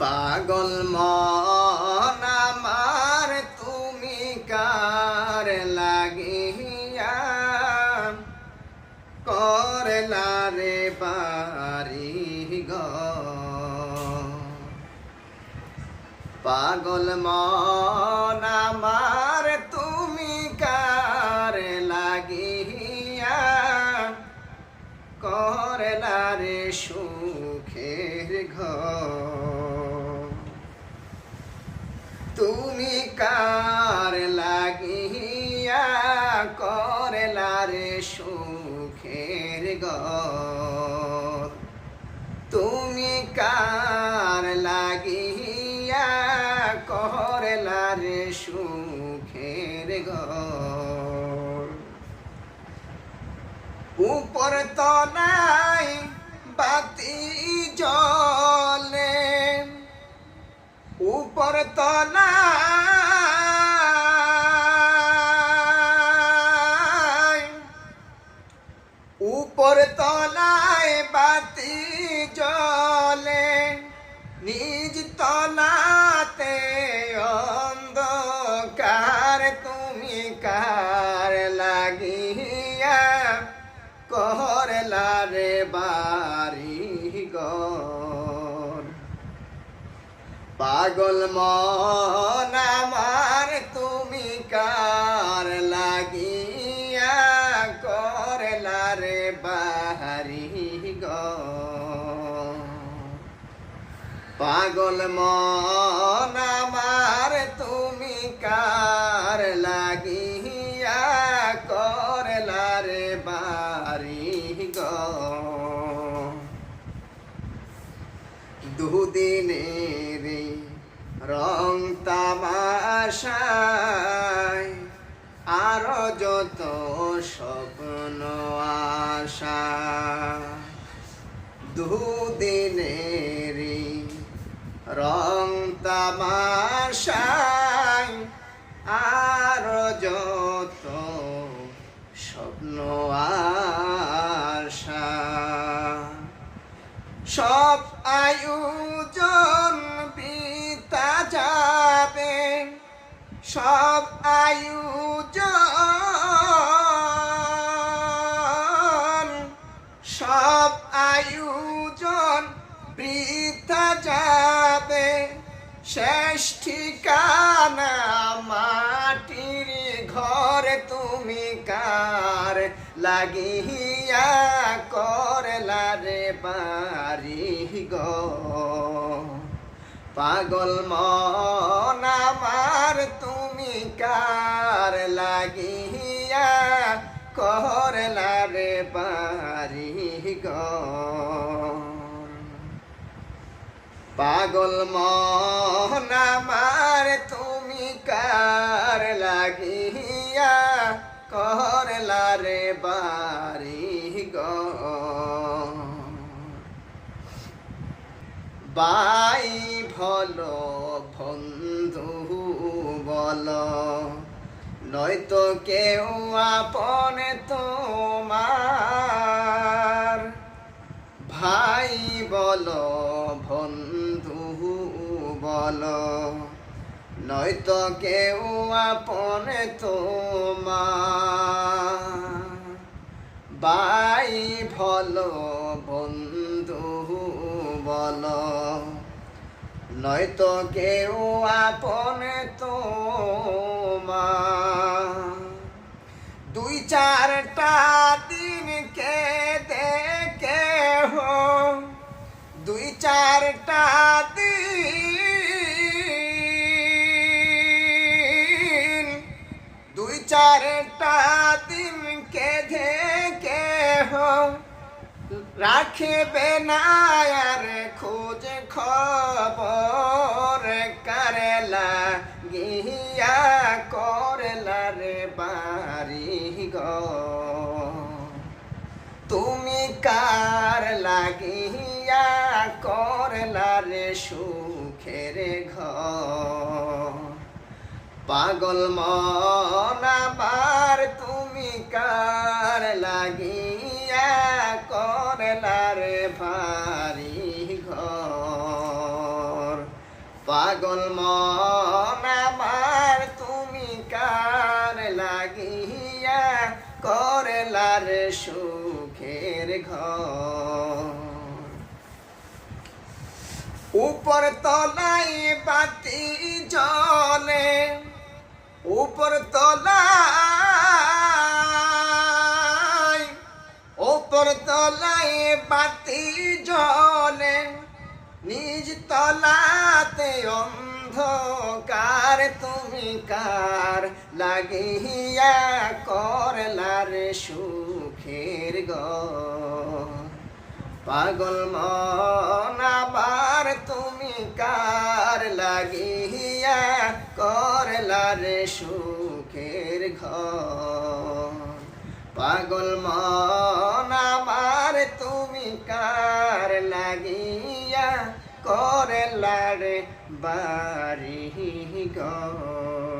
পাগল মন আমার, তুমি কার লাগিয়া করলা রে বাড়ি গো? পাগল মন আমার, তুমি কার লাগিয়া করলা রে সুখের তুমি কার লাগিয়া করলা রে সুখের ঘর তুমি কার লাগিয়া করলা রে সুখের ঘর উপর তলায় বাতি জলে উপর তলায় উপর তলায় বাতি জলে নিজ তলাতে অন্ধকার তুমি কার লাগিয়া করলা রে বাড়ি গর পাগল মন আমার তুমি কার লাগিয়া পাগল মন আমার, তুমি কার লাগিয়া করলা রে বাড়ি গর দুদিনের রং তামাশায় আরও যত স্বপ্ন আশা, দুদিনের রং তামাশায় আর যত স্বপ্ন আশা। সব আয়োজন বিতা যাবে, সব আয়োজন সব আয়োজন বৃথা যাবে শেষ ঠিকানা মাটির ঘর তুমি কার? লাগিয়া করলা রে বাড়ি গো। পাগল মন আমার তুমি কার? লাগিয়া করলা রে বাড়ি গো। পাগল আমার, তুমি কার লাগিয়া করলা রে বাড়ি বাই ভলো বন্ধু বল, নয়তো কেউ আপন তোমার। ভাই বল বল নয়তো কেউ আপন তোমার বাই ভল বন্ধু বল। নয়তো কেউ আপন তোমার দুই চারটা দিন কে দেখে হো দুই চারটা চারটা দিন কে দেখে হো রাখবে না, আর খোঁজ খবর করলা গিয়া করলা রে বাড়ি গো। তুমি কার লাগিয়া করলা রে সুখের ঘর? পাগল মন আমার তুমি কার লাগিয়া করলা রে ভারি ঘর? পাগল মন আমার তুমি কার লাগিয়া করলার সুখের ঘর? উপর তলায় বাতি জলে উপর তলায় উপর তলায় বাতি জলে নিজ তলাতে অন্ধকার তুমি কার লাগিয়া করলার সুখের গ। পাগল মন আবার তুমি করলার সুখের ঘর। পাগল মন আমার তুমি কার লাগিয়া করে লাড়ে বাড়ি ঘর?